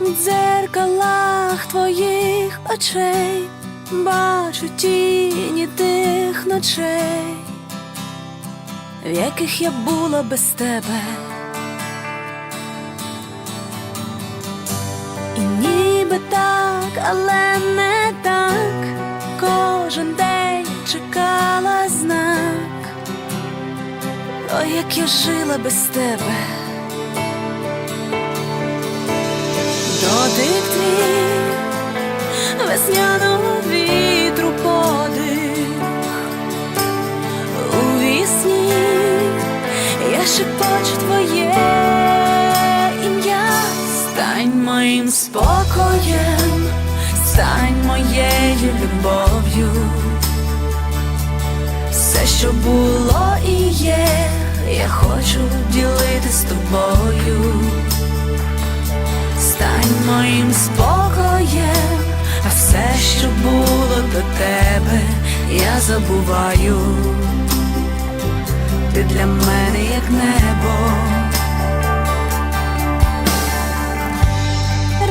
В дзеркалах твоїх очей бачу тіні тих ночей, в яких я була без тебе. І ніби так, але не так. Кожен день чекала знак, Ой, як я жила без тебе. Весняного вітру подих у вісні я шепочу твоє ім'я, стань моїм спокоєм, стань моєю любов'ю. Все, що було і є, я хочу ділити з тобою. Стань моїм спокоєм, все, що було до тебе, я забуваю. Ти для мене як небо.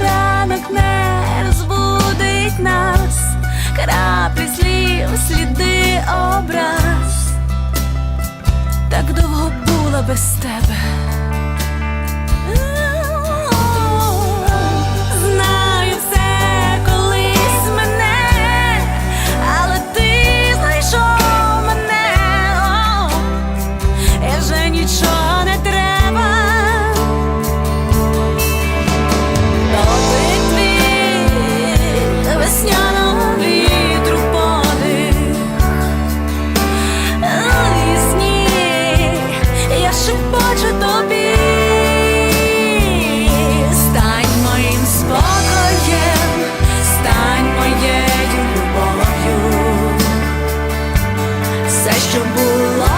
Ранок не розбудить нас, краплі слів, сліди образ. Так довго була без тебе. Все, що було